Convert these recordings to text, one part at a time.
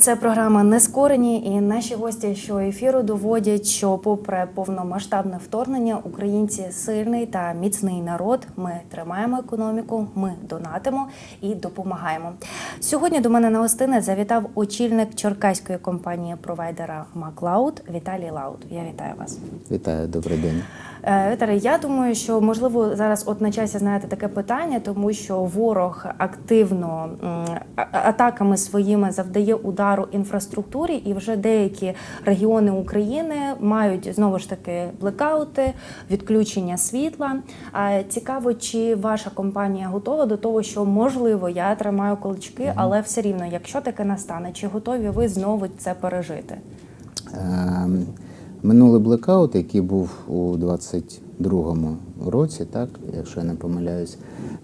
Це програма Нескорені. І наші гості, що ефіру доводять, що, попри повномасштабне вторгнення, українці сильний та міцний народ. Ми тримаємо економіку, ми донатимо і допомагаємо. Сьогодні до мене на гостини завітав очільник черкаської компанії провайдера Маклауд Віталій Лаут. Я вітаю вас. Вітаю, добрий день. Е, Віталій, я думаю, що можливо зараз от на часі знаєте таке питання, тому що ворог активно атаками своїми завдає удару інфраструктурі, і вже деякі регіони України мають знову ж таки блекаути, відключення світла. Цікаво, чи ваша компанія готова до того, що можливо я тримаю кулачки, але все рівно, якщо таке настане, чи готові ви знову це пережити? Ем, Минулий блекаут, який був у 22-му році, так, якщо я не помиляюсь,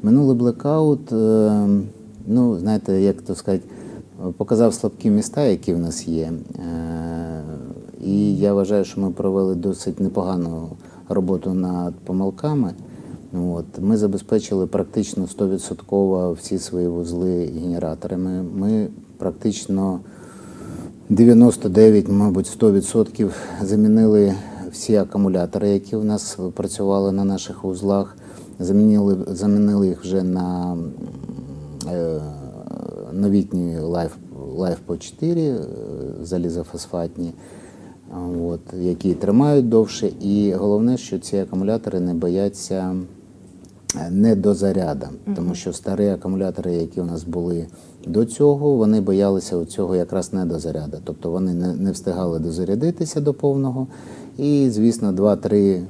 минулий блекаут, ем, ну, знаєте, як то сказати, показав слабкі міста, які в нас є. Е, І я вважаю, що ми провели досить непогану роботу над помилками. От. Ми забезпечили практично 100% всі свої вузли генераторами. Ми практично 99, мабуть, 100% замінили всі акумулятори, які у нас працювали на наших вузлах. Замінили, замінили їх вже на е, новітні Life, LifePo 4 е, залізофосфатні, от, які тримають довше. І головне, що ці акумулятори не бояться не до заряду, тому що старі акумулятори, які у нас були до цього, вони боялися цього якраз не до заряду. Тобто вони не, не встигали дозарядитися до повного. І, звісно, 2-3 е,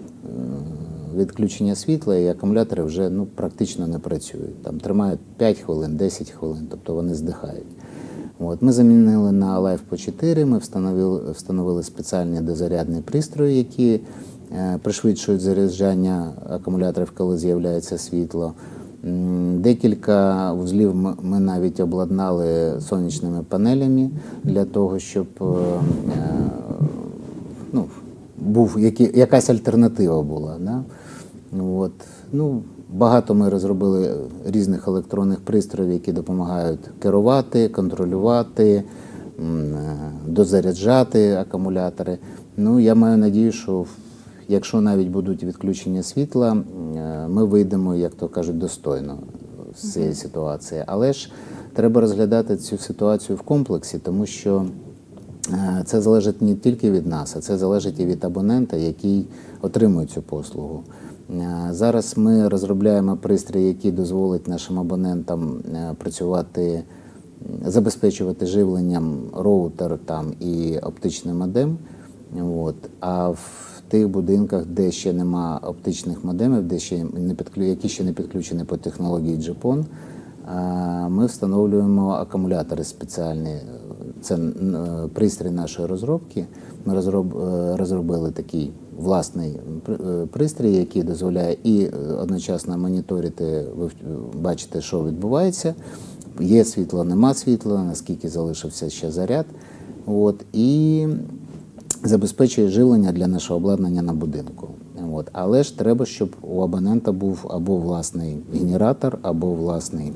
відключення світла, і акумулятори вже ну, практично не працюють. Там тримають 5 хвилин, 10 хвилин, тобто вони здихають. От, ми замінили на LiFePo 4, ми встановили, встановили спеціальні дозарядні пристрої, які пришвидшують заряджання акумуляторів, коли з'являється світло. Декілька вузлів ми, навіть обладнали сонячними панелями для того, щоб е, е, ну, був які, якась альтернатива була. Да? От. Ну, багато ми розробили різних електронних пристроїв, які допомагають керувати, контролювати, е, дозаряджати акумулятори. Ну, я маю надію, що якщо навіть будуть відключення світла, е, ми вийдемо, як то кажуть, достойно з цієї ситуації. Але ж треба розглядати цю ситуацію в комплексі, тому що Е, Це залежить не тільки від нас, а це залежить і від абонента, який отримує цю послугу. Е, Зараз ми розробляємо пристрій, який дозволить нашим абонентам працювати, забезпечувати живленням роутер там і оптичний модем. От. А в тих будинках, де ще нема оптичних модемів, де ще не підклю... які ще не підключені по технології GPON, Ми встановлюємо акумулятори спеціальні. Це е, пристрій нашої розробки. Ми розроб, е, розробили такий власний е, пристрій, який дозволяє і е, одночасно моніторити, ви бачите, що відбувається. Є світло, нема світла, наскільки залишився ще заряд. От, і забезпечує живлення для нашого обладнання на будинку. От. Але ж треба, щоб у абонента був або власний генератор, або власний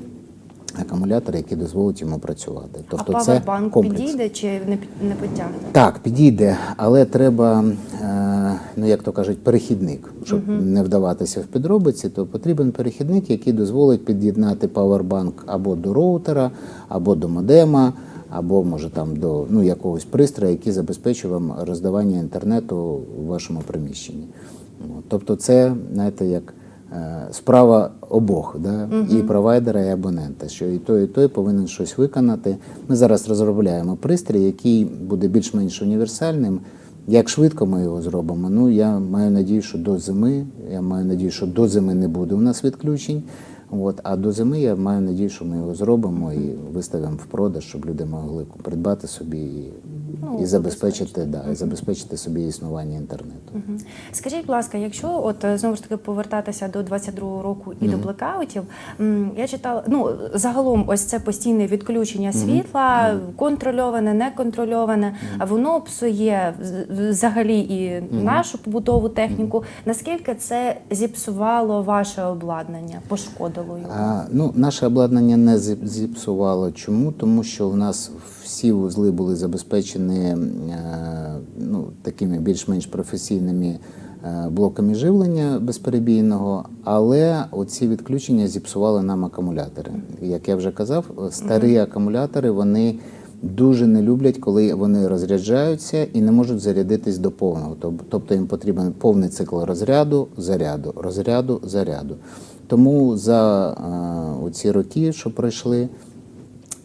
акумулятор, який дозволить йому працювати. Тобто а це комплекс. підійде чи не не підтягне? Так, підійде, але треба, е, ну як то кажуть, перехідник. Щоб не вдаватися в підробиці, то потрібен перехідник, який дозволить під'єднати павербанк або до роутера, або до модема, або може там до ну, якогось пристрою, який забезпечує вам роздавання інтернету у вашому приміщенні. Тобто, це, знаєте, як е, справа обох, да? і провайдера, і абонента, що і той, і той повинен щось виконати. Ми зараз розробляємо пристрій, який буде більш-менш універсальним. Як швидко ми його зробимо? Ну я маю надію, що до зими. Я маю надію, що до зими не буде у нас відключень. От, а до зими я маю надію, що ми його зробимо і виставимо в продаж, щоб люди могли придбати собі і, Ну, і забезпечити, да, і забезпечити собі існування інтернету. Мгм. Скажіть, будь ласка, якщо от е, знову ж таки повертатися до 22-го року і до блекаутів, я читала, ну загалом, ось це постійне відключення світла, контрольоване, неконтрольоване, а воно псує взагалі і нашу побутову техніку. Наскільки це зіпсувало ваше обладнання, пошкодило його? А, ну, наше обладнання не зіп- зіпсувало. Чому? Тому що в нас всі вузли були забезпечені е, ну, такими більш-менш професійними е, блоками живлення безперебійного, але оці відключення зіпсували нам акумулятори. Як я вже казав, старі акумулятори вони дуже не люблять, коли вони розряджаються і не можуть зарядитись до повного. Тобто їм потрібен повний цикл розряду, заряду, розряду, заряду. Тому за е, оці роки, що пройшли,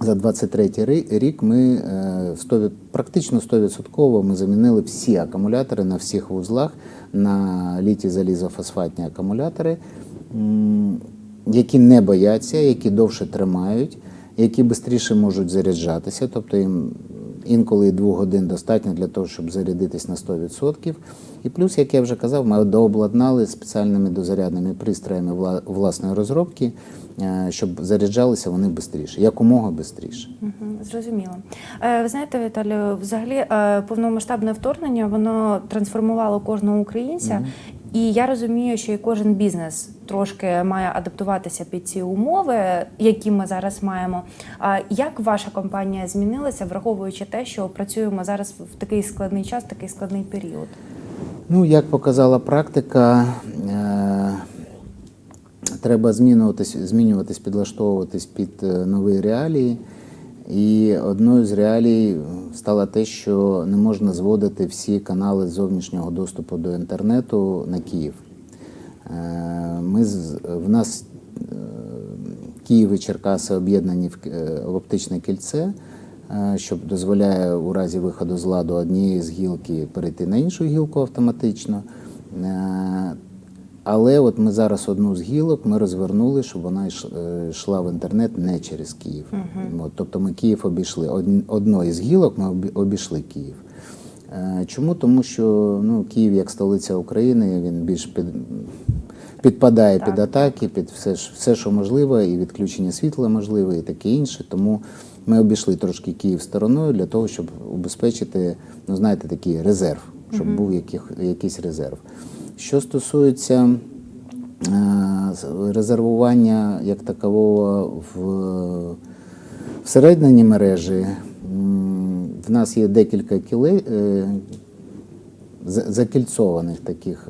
за 23 рік ми е, 100, практично 100% ми замінили всі акумулятори на всіх вузлах на літі залізофосфатні акумулятори, які не бояться, які довше тримають, які швидше можуть заряджатися, тобто їм інколи і двох годин достатньо для того, щоб зарядитись на 100%. І плюс, як я вже казав, ми дообладнали спеціальними дозарядними пристроями вла- власної розробки, е, щоб заряджалися вони швидше, якомога швидше. Зрозуміло. Е, Ви знаєте, Віталію, взагалі е, повномасштабне вторгнення воно трансформувало кожного українця. І я розумію, що і кожен бізнес трошки має адаптуватися під ці умови, які ми зараз маємо. А як ваша компанія змінилася, враховуючи те, що працюємо зараз в такий складний час, такий складний період? Ну, як показала практика, е, треба змінюватись, змінюватись, підлаштовуватись під е, нові реалії. І одною з реалій стало те, що не можна зводити всі канали зовнішнього доступу до інтернету на Київ. Е, Ми, в нас е, Київ і Черкаси об'єднані в, оптичне кільце, що дозволяє у разі виходу з ладу однієї з гілки перейти на іншу гілку автоматично. Але от ми зараз одну з гілок ми розвернули, щоб вона е, йшла в інтернет не через Київ. От, тобто ми Київ обійшли. Од- Одної з гілок ми обійшли Київ. Е, Чому? Тому що ну, Київ як столиця України, він більш під, підпадає під атаки, під все, все, що можливо, і відключення світла можливе, і таке інше. Тому ми обійшли трошки Київ стороною для того, щоб убезпечити, ну знаєте, такий резерв, щоб був яких, якийсь резерв. Що стосується е, резервування як такового в всередині мережі, в нас є декілька кіле, е, закільцованих таких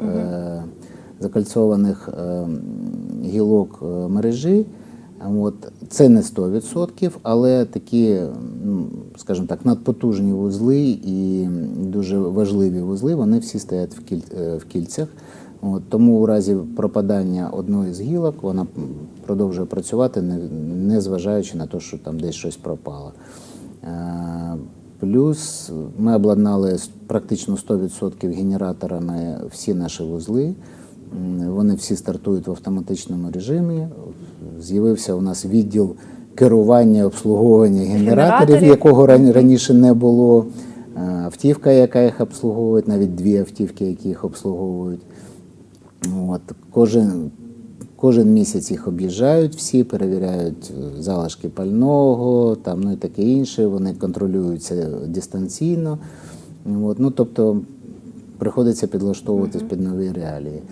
закальцованих е, гілок е, мережі. От. Це не 100%, але такі, скажімо так, надпотужні вузли і дуже важливі вузли, вони всі стоять в, кіль, е, в кільцях. От, тому у разі пропадання одної з гілок вона продовжує працювати, не, не зважаючи на те, що там десь щось пропало. Е, Плюс ми обладнали практично 100% генераторами всі наші вузли. Вони всі стартують в автоматичному режимі. З'явився у нас відділ керування обслуговування генераторів, Генераторів. якого раніше не було. Е, Автівка, яка їх обслуговує, навіть дві автівки, які їх обслуговують. От, кожен, кожен місяць їх об'їжджають всі, перевіряють е, залишки пального, там, ну і таке інше. Вони контролюються дистанційно. От, ну, тобто приходиться підлаштовуватись під нові реалії.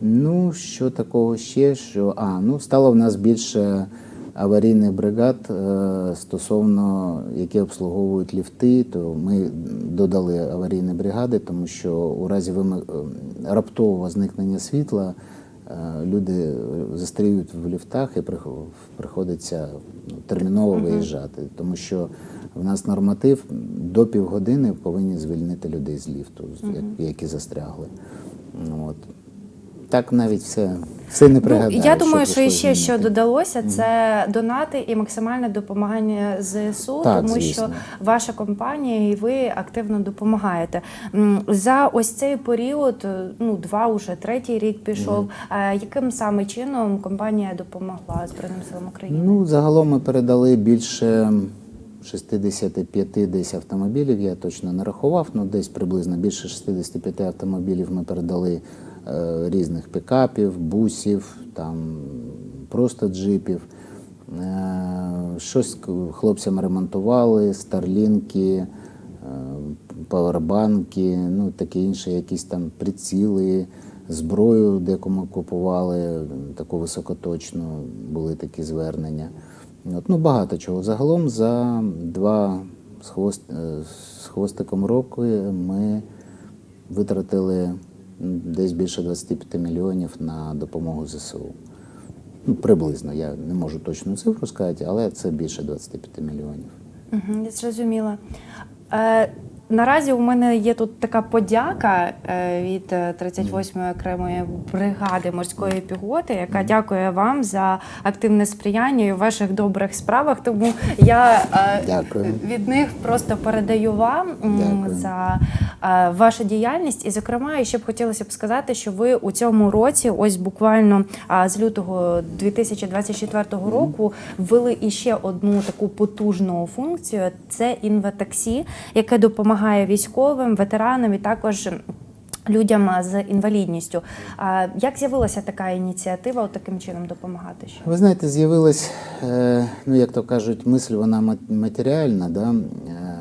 Ну, що такого ще? Що, а, ну, стало в нас більше аварійних бригад е, стосовно які обслуговують ліфти, то ми додали аварійні бригади, тому що у разі е, раптового зникнення світла е, люди застріють в ліфтах і приходиться ну, терміново виїжджати, тому що в нас норматив до півгодини повинні звільнити людей з ліфту, які застрягли. От. Так навіть все, все не пригадаю. Ну, я думаю, що прийшлось ще що додалося, це донати і максимальне допомагання ЗСУ, Так, тому звісно. що ваша компанія і ви активно допомагаєте. За ось цей період, е, ну два уже третій рік пішов. Е, Яким саме чином компанія допомогла Збройним силам України? Ну, загалом ми передали більше 65 десь автомобілів, я точно не рахував, ну десь приблизно більше 65 автомобілів ми передали різних пікапів, бусів, там просто джипів. Е, щось хлопцям ремонтували, старлінки, е, павербанки, ну таке інше, якісь там приціли, зброю декому купували, таку високоточну, були такі звернення. От, ну, багато чого. Загалом за два з, хвост, е, з хвостиком року ми витратили десь більше 25 мільйонів на допомогу ЗСУ. Ну, приблизно, я не можу точну цифру сказати, але це більше 25 мільйонів. Угу, я зрозуміла. Е, наразі у мене є тут така подяка е, від е, 38-ї окремої бригади морської піхоти, яка дякує вам за активне сприяння у ваших добрих справах. Тому я е, Дякую. від них просто передаю вам Дякую. за е, вашу діяльність. І, зокрема, ще б хотілося б сказати, що ви у цьому році, ось буквально з лютого 2024 року, ввели іще одну таку потужну функцію: це інватаксі, яке допомагає військовим, ветеранам і також. Людям з інвалідністю. А як з'явилася така ініціатива таким чином допомагати? Ще? Ви знаєте, з'явилась, е, ну як то кажуть, мисль вона матеріальна. Да? Е,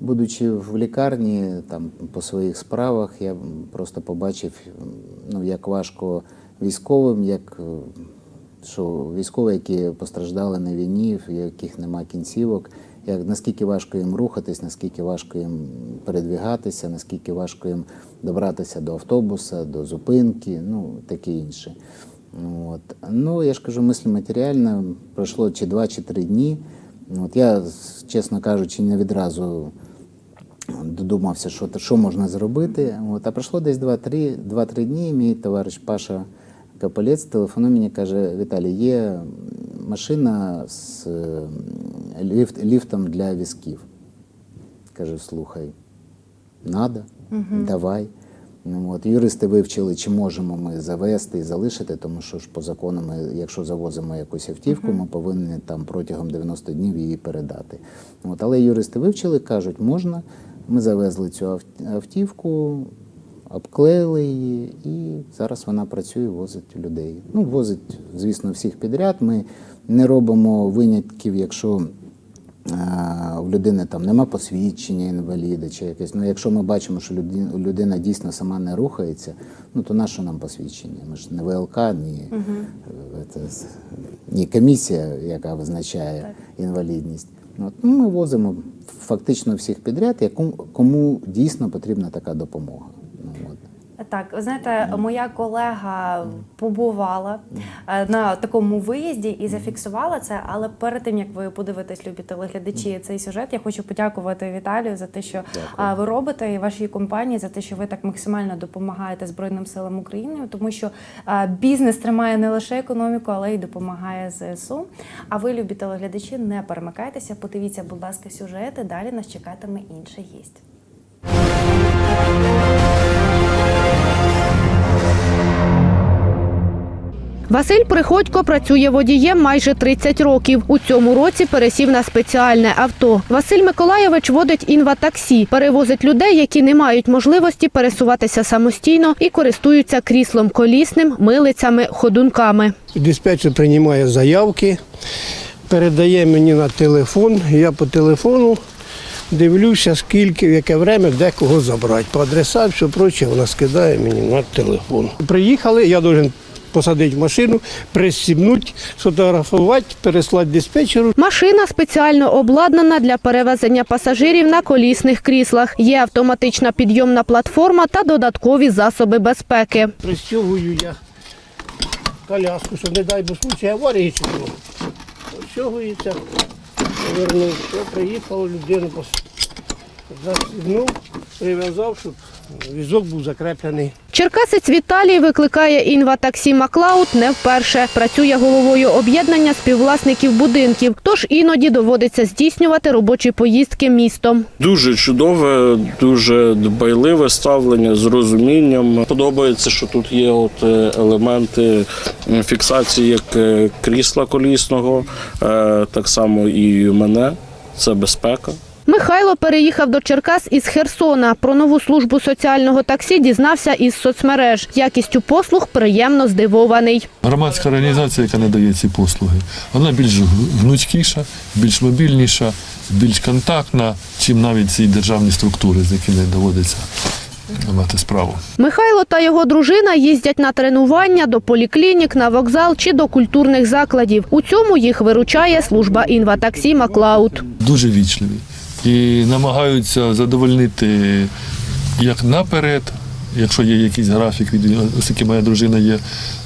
Будучи в лікарні там, по своїх справах, я просто побачив, ну, як важко військовим, як е, що військові, які постраждали на війні, в яких нема кінцівок, як наскільки важко їм рухатись, наскільки важко їм передвігатися, наскільки важко їм добратися до автобуса, до зупинки, ну таке інше. От. Ну, я ж кажу, мисль матеріальна, пройшло чи два, чи три дні. От я, чесно кажучи, не відразу додумався, що, що можна зробити. От, а пройшло десь 2-3 2-3 дні. Мій товариш Паша Капалець телефонує мені каже: Віталій, є машина з ліфт, ліфтом для візків. Кажу, слухай, надо, давай. Ну, От, юристи вивчили, чи можемо ми завести і залишити, тому що ж по закону, ми, якщо завозимо якусь автівку, ми повинні там протягом 90 днів її передати. От, але юристи вивчили, кажуть, можна. Ми завезли цю автівку, обклеїли її, і зараз вона працює, возить людей. Ну, возить, звісно, всіх підряд. Ми не робимо винятків, якщо е, в людини там нема посвідчення інваліда чи якесь. Ну, якщо ми бачимо, що людина, людина дійсно сама не рухається, ну то на що нам посвідчення? Ми ж не ВЛК, ні, е, це, ні комісія, яка визначає інвалідність. Ну, От, ну, ми возимо фактично всіх підряд, яку, кому дійсно потрібна така допомога. Так, ви знаєте, моя колега побувала е, на такому виїзді і зафіксувала це. Але перед тим як ви подивитесь, любі телеглядачі, цей сюжет, я хочу подякувати Віталію за те, що а, ви робите і вашій компанії за те, що ви так максимально допомагаєте Збройним силам України, тому що бізнес тримає не лише економіку, але й допомагає ЗСУ. А ви, любі телеглядачі, не перемикайтеся, подивіться, будь ласка, сюжети. Далі нас чекатиме інший гість. Василь Приходько працює водієм майже 30 років. У цьому році пересів на спеціальне авто. Василь Миколаєвич водить інватаксі, перевозить людей, які не мають можливості пересуватися самостійно і користуються кріслом колісним, милицями, ходунками. Диспетчер приймає заявки, передає мені на телефон. Я по телефону дивлюся, скільки, в яке время, де кого забрати. По адресам, все проче, вона скидає мені на телефон. Приїхали, я должен посадити в машину, пристібнути, сфотографувати, переслати диспетчеру. Машина спеціально обладнана для перевезення пасажирів на колісних кріслах. Є автоматична підйомна платформа та додаткові засоби безпеки. Пристягую я коляску, щоб не дай бо случай аварії чи було. Пристягується, повернув, все, приїхало, людину пос- прив'язав, щоб візок був закреплений. Черкасець Віталій викликає інватаксі Маклауд не вперше. Працює головою об'єднання співвласників будинків, тож іноді доводиться здійснювати робочі поїздки містом. Дуже чудове, дуже дбайливе ставлення з розумінням. Подобається, що тут є от е, елементи фіксації як е, крісла колісного, е, так само і мене. Це безпека. Михайло переїхав до Черкас із Херсона. Про нову службу соціального таксі дізнався із соцмереж. Якістю послуг приємно здивований. Громадська організація, яка надає ці послуги, вона більш гнучкіша, більш мобільніша, більш контактна, чим навіть ці державні структури, з якими доводиться мати справу. Михайло та його дружина їздять на тренування до поліклінік, на вокзал чи до культурних закладів. У цьому їх виручає служба інватаксі Маклауд. Дуже вічливі і намагаються задовольнити як наперед. Якщо є якийсь графік, від оскільки моя дружина є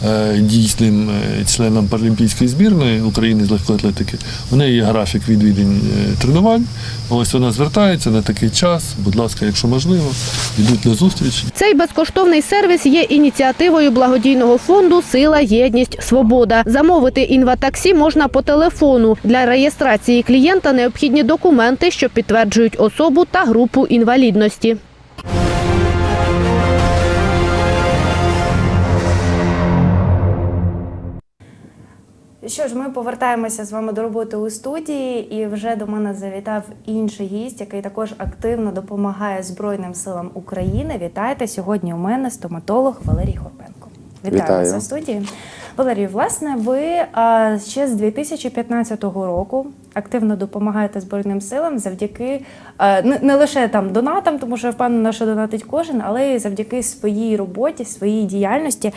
е, дійсним е, членом паралімпійської збірної України з легкоатлетики, у неї є графік відвідань е, тренувань. Ось вона звертається на такий час. Будь ласка, якщо можливо, йдуть на зустріч. Цей безкоштовний сервіс є ініціативою благодійного фонду Сила, єдність, свобода. Замовити інватаксі можна по телефону. Для реєстрації клієнта необхідні документи, що підтверджують особу та групу інвалідності. Що ж, ми повертаємося з вами до роботи у студії, і вже до мене завітав інший гість, який також активно допомагає Збройним силам України. Вітайте сьогодні. У мене стоматолог Валерій Хорпенко. Вітаю, Вітаю. вас у студії. Валерій, власне, ви ще з 2015 року активно допомагаєте Збройним силам завдяки не, не лише там донатам, тому що я впевнена, що донатить кожен, але й завдяки своїй роботі, своїй діяльності,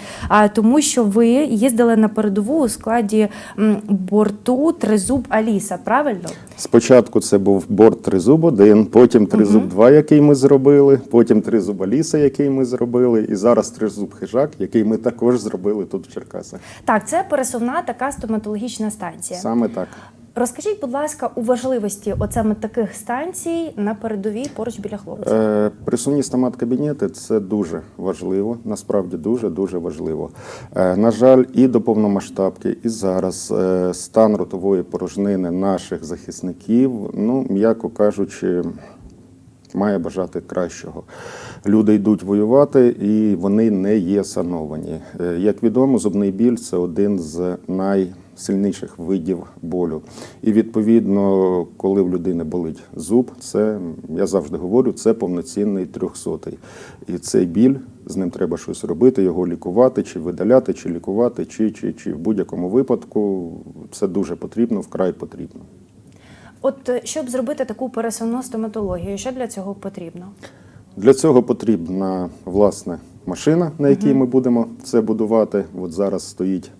тому що ви їздили на передову у складі борту Тризуб Аліса, правильно? Спочатку це був борт Тризуб 1, потім Тризуб 2, який ми зробили, потім Тризуб Аліса, який ми зробили, і зараз Тризуб Хижак, який ми також зробили тут в Черкасах. Так, це пересувна така стоматологічна станція. Саме так. Розкажіть, будь ласка, у важливості от таких станцій на передовій поруч біля хлопців. Е, присувні стомат-кабінети це дуже важливо, насправді дуже дуже важливо. Е, на жаль, і до повномасштабки, і зараз е, стан ротової порожнини наших захисників, ну м'яко кажучи, має бажати кращого. Люди йдуть воювати і вони не є сановані. Е, Як відомо, зубний біль це один з найсильніших видів болю. І відповідно, коли в людини болить зуб, це я завжди говорю, це повноцінний трьохсотий. І цей біль з ним треба щось робити, його лікувати, чи видаляти, чи лікувати, чи, чи, чи в будь-якому випадку це дуже потрібно, вкрай потрібно. От е, щоб зробити таку пересувну стоматологію, що для цього потрібно? Для цього потрібна власне машина, на якій ми будемо це будувати. От зараз стоїть,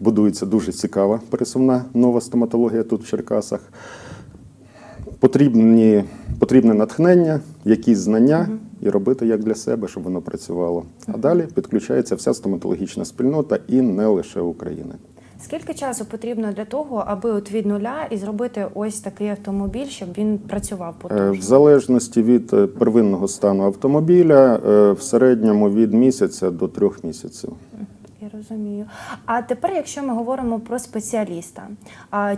будується дуже цікава пересувна нова стоматологія тут в Черкасах. Потрібні, потрібне натхнення, якісь знання і робити як для себе, щоб воно працювало. А далі підключається вся стоматологічна спільнота і не лише України. Скільки часу потрібно для того, аби от від нуля і зробити ось такий автомобіль, щоб він працював Е, В залежності від е, первинного стану автомобіля, е, в середньому від місяця до трьох місяців. Розумію. А тепер, якщо ми говоримо про спеціаліста,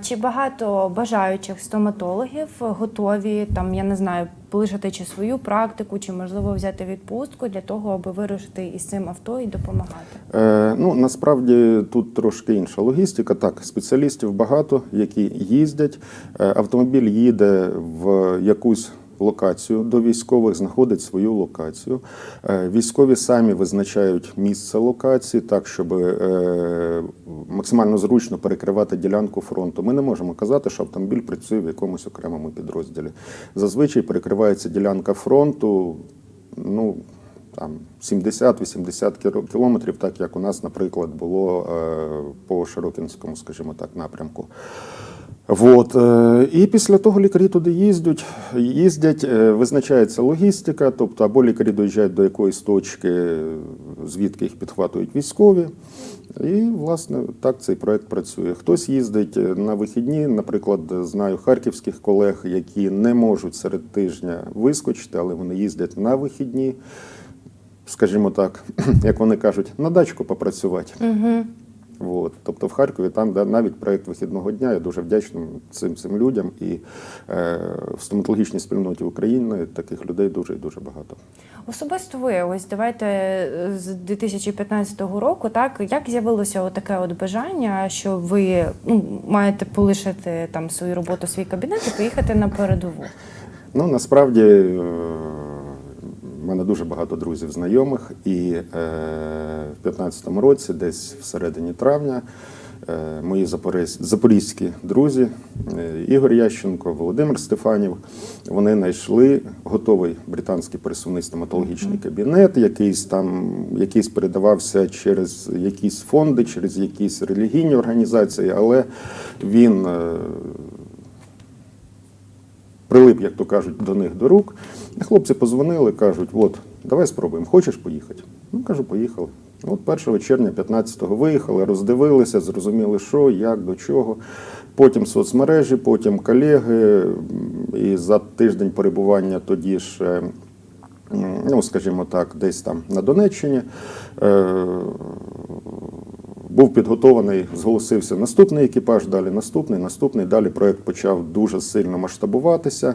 чи багато бажаючих стоматологів готові там, я не знаю, полишити чи свою практику, чи можливо взяти відпустку для того, аби вирушити із цим авто і допомагати? Е, ну насправді тут трошки інша логістика. Так, спеціалістів багато, які їздять. Е, автомобіль їде в якусь. Локацію до військових знаходить свою локацію. Е, Військові самі визначають місце локації так, щоб е, максимально зручно перекривати ділянку фронту. Ми не можемо казати, що автомобіль працює в якомусь окремому підрозділі. Зазвичай перекривається ділянка фронту. Ну там 70-80 кілометрів, так як у нас, наприклад, було е, по Широкінському, скажімо так, напрямку. От, е, і після того лікарі туди їздять, їздять, е, визначається логістика, тобто або лікарі доїжджають до якоїсь точки, звідки їх підхватують військові. І, власне, так цей проект працює. Хтось їздить е, на вихідні, наприклад, знаю харківських колег, які не можуть серед тижня вискочити, але вони їздять на вихідні, скажімо так, як вони кажуть, на дачку попрацювати. От. Тобто в Харкові там да, навіть проєкт вихідного дня. Я дуже вдячний цим цим людям. І е, в стоматологічній спільноті України таких людей дуже і дуже багато. Особисто ви, ось давайте е, з 2015 року, так як з'явилося таке от бажання, що ви ну, маєте полишити там свою роботу, свій кабінет і поїхати на передову? Ну насправді е, мене дуже багато друзів знайомих, і е, в 2015 році, десь в середині травня, е, мої запорізь- запорізькі друзі е, Ігор Ященко, Володимир Стефанів. Вони знайшли готовий британський пересувний стоматологічний кабінет, якийсь там якийсь передавався через якісь фонди, через якісь релігійні організації, але він е, прилип, як то кажуть, до них до рук. Хлопці позвонили, кажуть: от, давай спробуємо, хочеш поїхати? Ну, кажу, поїхали. От 1 червня 15-го виїхали, роздивилися, зрозуміли, що, як, до чого. Потім соцмережі, потім колеги. І за тиждень перебування тоді ж, е, ну, скажімо так, десь там на Донеччині. Був підготований, зголосився наступний екіпаж, далі наступний, наступний. Далі проект почав дуже сильно масштабуватися.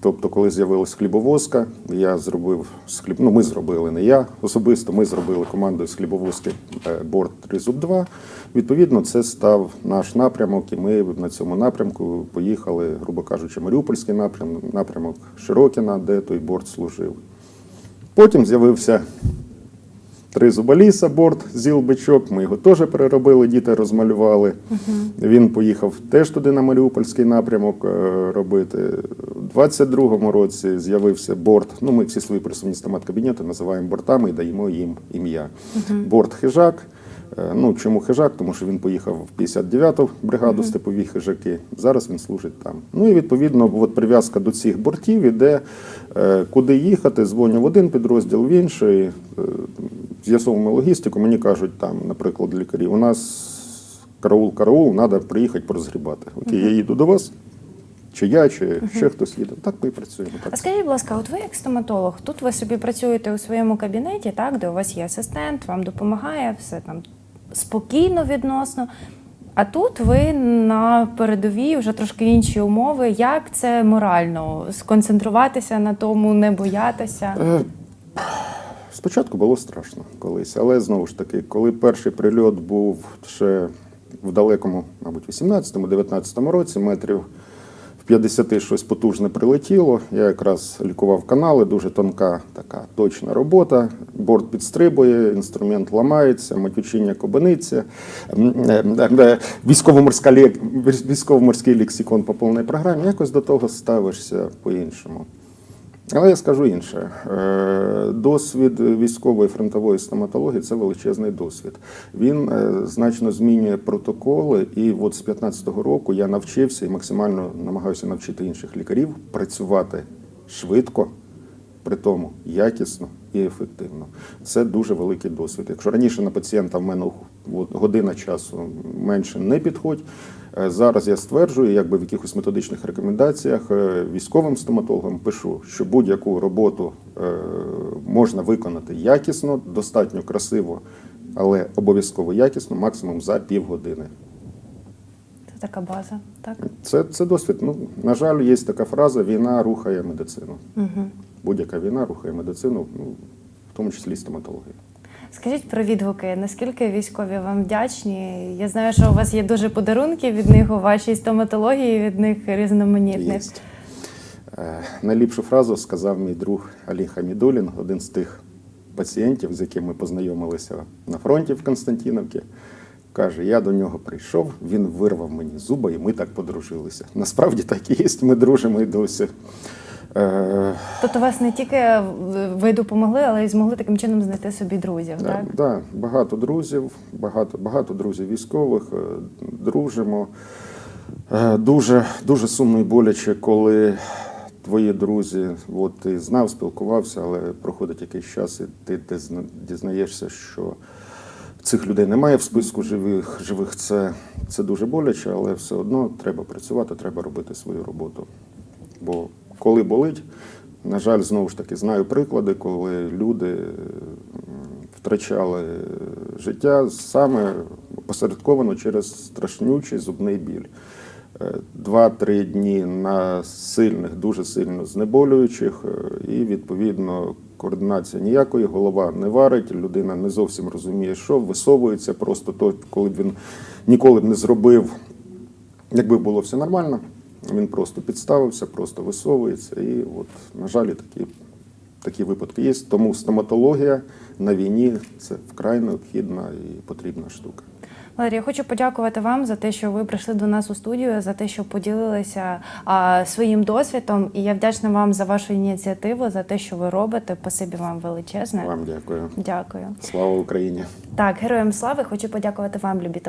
Тобто, коли з'явилась хлібовозка, я зробив хліб... ну, ми зробили не я особисто. Ми зробили командою з хлібовозки е, борт Тризуб 2 Відповідно, це став наш напрямок, і ми на цьому напрямку поїхали, грубо кажучи, Маріупольський напрямок, напрямок Широкіна, де той борт служив. Потім з'явився Три зубаліса, борт зіл-бичок. Ми його теж переробили, діти розмалювали. Він поїхав теж туди на Маріупольський напрямок е, робити. У 22-му році з'явився борт. Ну, ми всі свої присумні стомат-кабінети називаємо бортами і даємо їм ім'я. Борт хижак. Е, Ну, чому хижак? Тому що він поїхав в 59-ту бригаду степові хижаки. Зараз він служить там. Ну і відповідно, от прив'язка до цих бортів іде, е, куди їхати, дзвоню в один підрозділ, в інший. Е, З'ясовуємо логістику, мені кажуть, там, наприклад, лікарі, у нас караул, караул, треба приїхати порозгрібати. Окей, я їду до вас, чи я, чи ще хтось їде. Так ми і працюємо. А скажіть, будь ласка, от ви як стоматолог, тут ви собі працюєте у своєму кабінеті, так, де у вас є асистент, вам допомагає, все там спокійно відносно. А тут ви на передовій вже трошки інші умови. Як це морально? Сконцентруватися на тому, не боятися? Е, Спочатку було страшно колись, але знову ж таки, коли перший прильот був ще в далекому, мабуть, 18-19 році, метрів 50 щось потужне прилетіло. Я якраз лікував канали, дуже тонка така точна робота. Борт підстрибує, інструмент ламається, матючіння кобениться. М, е, е, лек- військово-морський лексикон по повній програмі. Якось до того ставишся по-іншому. Але я скажу інше: Е, досвід військової фронтової стоматології це величезний досвід. Він е, значно змінює протоколи. І от з 15-го року я навчився і максимально намагаюся навчити інших лікарів працювати швидко, при тому якісно і ефективно. Це дуже великий досвід. Якщо раніше на пацієнта в мене от, година часу менше не підходь. Е, Зараз я стверджую, якби в якихось методичних рекомендаціях е, військовим стоматологам пишу, що будь-яку роботу е, можна виконати якісно, достатньо красиво, але обов'язково якісно, максимум за півгодини. Це така база, так? Це, це досвід. Ну, на жаль, є така фраза: війна рухає медицину. Угу. Будь-яка війна рухає медицину, ну, в тому числі стоматологію. Скажіть про відгуки, наскільки військові вам вдячні? Я знаю, що у вас є дуже подарунки від них у вашій стоматології, від них різноманітних. Єсть. Е, Найліпшу фразу сказав мій друг Алі Хамідулін, один з тих пацієнтів, з яким ми познайомилися на фронті в Константіновці. Каже, я до нього прийшов, він вирвав мені зуба, і ми так подружилися. Насправді так і є, ми дружимо і досі. Е, Тобто вас не тільки ви допомогли, але й змогли таким чином знайти собі друзів, Да, так? да, багато друзів, багато, багато друзів військових, е, дружимо. Е, Дуже, дуже сумно і боляче, коли твої друзі, от ти знав, спілкувався, але проходить якийсь час, і ти дизна- дізнаєшся, що цих людей немає в списку живих. живих. Це, це дуже боляче, але все одно треба працювати, треба робити свою роботу. Бо коли болить, на жаль, знову ж таки, знаю приклади, коли люди втрачали життя саме посередковано через страшнючий зубний біль. Е, Два-три дні на сильних, дуже сильно знеболюючих, е, і відповідно координація ніякої, голова не варить, людина не зовсім розуміє, що висовується. Просто то, коли б він ніколи б не зробив Якби було все нормально, він просто підставився, просто висовується. І от, на жаль, такі, такі випадки є. Тому стоматологія на війні це вкрай необхідна і потрібна штука. Валерія, я хочу подякувати вам за те, що ви прийшли до нас у студію, за те, що поділилися а, своїм досвідом. І я вдячна вам за вашу ініціативу, за те, що ви робите. Спасибі вам величезне. Вам дякую. Дякую. Слава Україні! Так, героям слави, хочу подякувати вам, любі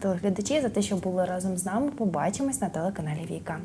телеглядачі, за те, що були разом з нами. Побачимось на телеканалі Віка.